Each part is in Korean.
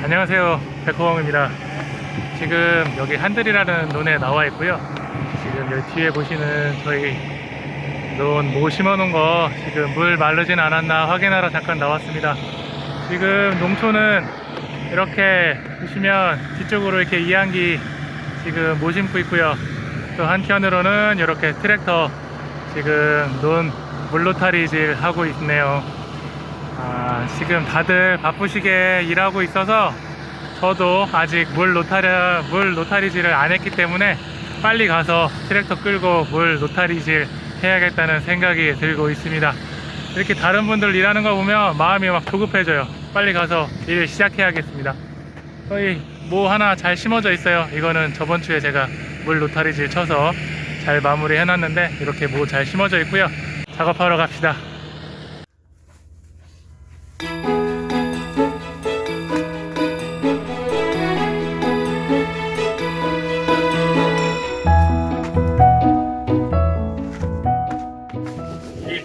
안녕하세요. 백호홍입니다. 지금 여기 한들이라는 논에 나와 있고요. 지금 여기 뒤에 보시는 저희 논 모 심어놓은 거 지금 물 마르진 않았나 확인하러 잠깐 나왔습니다. 지금 농촌은 이렇게 보시면 뒤쪽으로 이렇게 이항기 지금 모 심고 있고요. 또 한편으로는 이렇게 트랙터 지금 논 물로타리질 하고 있네요. 아, 지금 다들 바쁘시게 일하고 있어서 저도 아직 물 로타리, 물 로타리질을 안 했기 때문에 빨리 가서 트랙터 끌고 물 로타리질 해야겠다는 생각이 들고 있습니다. 이렇게 다른 분들 일하는 거 보면 마음이 막 조급해져요. 빨리 가서 일 시작해야겠습니다. 거의 뭐 하나 잘 심어져 있어요. 이거는 저번 주에 제가 물 로타리질 쳐서 잘 마무리 해놨는데 이렇게 뭐 잘 심어져 있고요. 작업하러 갑시다.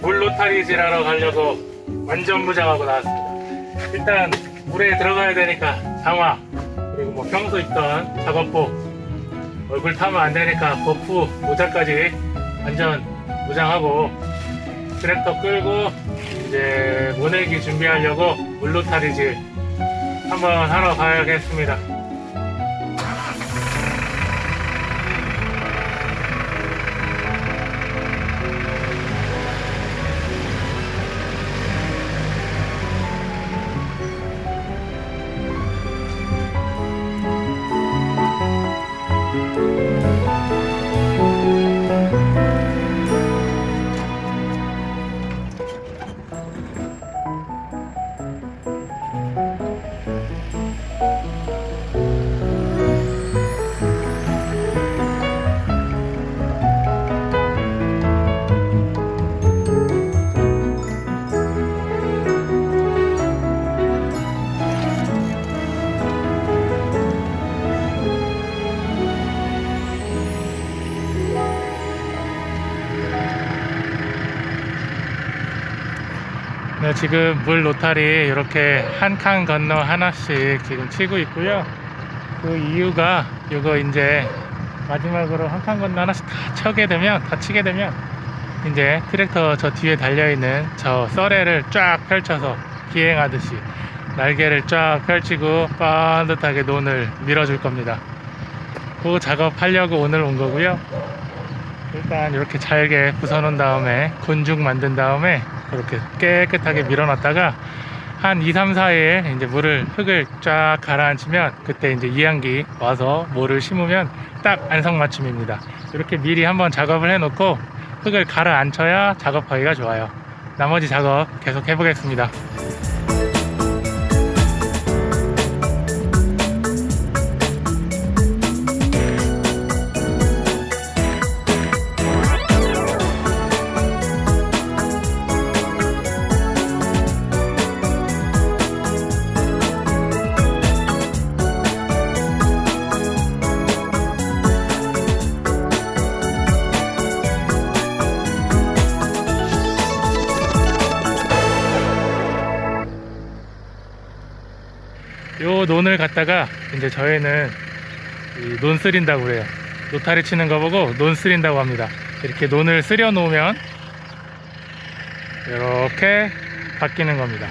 물로타리질 하러 가려고 완전 무장하고 나왔습니다. 일단 물에 들어가야 되니까 장화 그리고 뭐 평소 입던 작업복 얼굴 타면 안 되니까 버프 모자까지 완전 무장하고 트랙터 끌고 이제 모내기 준비하려고 물로타리질 한번 하러 가야겠습니다. 네, 지금 물 로타리 이렇게 한 칸 건너 하나씩 지금 치고 있고요. 그 이유가 이거 이제 마지막으로 한 칸 건너 하나씩 다 쳐게 되면, 다 치게 되면 이제 트랙터 저 뒤에 달려 있는 저 썰애를 쫙 펼쳐서 기행하듯이 날개를 쫙 펼치고 반듯하게 논을 밀어줄 겁니다. 그 작업하려고 오늘 온 거고요. 일단 이렇게 잘게 부숴놓은 다음에 군중 만든 다음에 그렇게 깨끗하게 밀어놨다가 한 2, 3, 4일 이제 물을 흙을 쫙 가라앉히면 그때 이제 이항기 와서 모를 심으면 딱 안성맞춤입니다. 이렇게 미리 한번 작업을 해놓고 흙을 가라앉혀야 작업하기가 좋아요. 나머지 작업 계속 해보겠습니다. 요 논을 갖다가 이제 저희는 이논 쓰린다고 그래요. 노타리 치는 거 보고 논 쓰린다고 합니다. 이렇게 논을 쓰려 놓으면 이렇게 바뀌는 겁니다.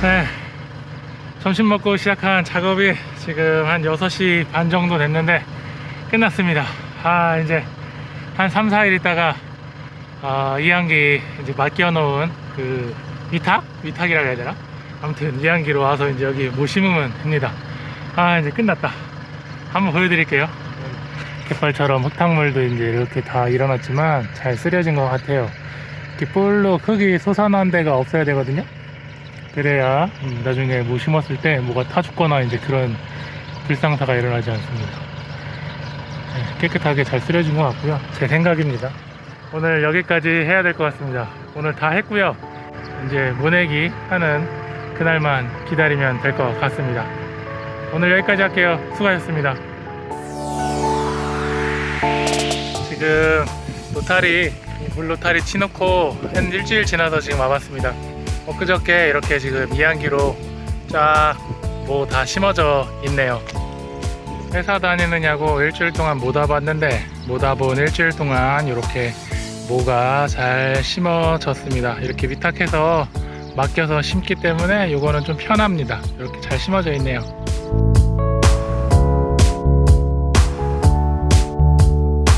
네. 점심 먹고 시작한 작업이 지금 한 6시 반 정도 됐는데 끝났습니다. 아, 이제 한 3, 4일 있다가 아, 이항기 이제 맡겨 놓은 그 위탁? 위탁이라고 해야 되나? 아무튼 이항기로 와서 이제 여기 못 심으면 됩니다. 아, 이제 끝났다. 한번 보여드릴게요. 갯벌처럼 흙탕물도 이제 이렇게 다 일어났지만 잘 쓰려진 것 같아요. 볼로 흙이 솟아난 데가 없어야 되거든요. 그래야 음, 나중에 뭐 심었을 때 뭐가 타 죽거나 이제 그런 불상사가 일어나지 않습니다. 네, 깨끗하게 잘 쓰려진 것 같고요. 제 생각입니다. 오늘 여기까지 해야 될 것 같습니다. 오늘 다 했고요. 이제 모내기 하는 그날만 기다리면 될 것 같습니다. 오늘 여기까지 할게요. 수고하셨습니다. 지금 로타리 물 로타리 치놓고 한 일주일 지나서 지금 와봤습니다. 엊그저께 이렇게 지금 이한기로 쫙 뭐 다 심어져 있네요. 회사 다니느냐고 일주일 동안 못 와봤는데 못 와본 일주일 동안 이렇게 모가 잘 심어졌습니다. 이렇게 위탁해서 맡겨서 심기 때문에 이거는 좀 편합니다. 이렇게 잘 심어져 있네요.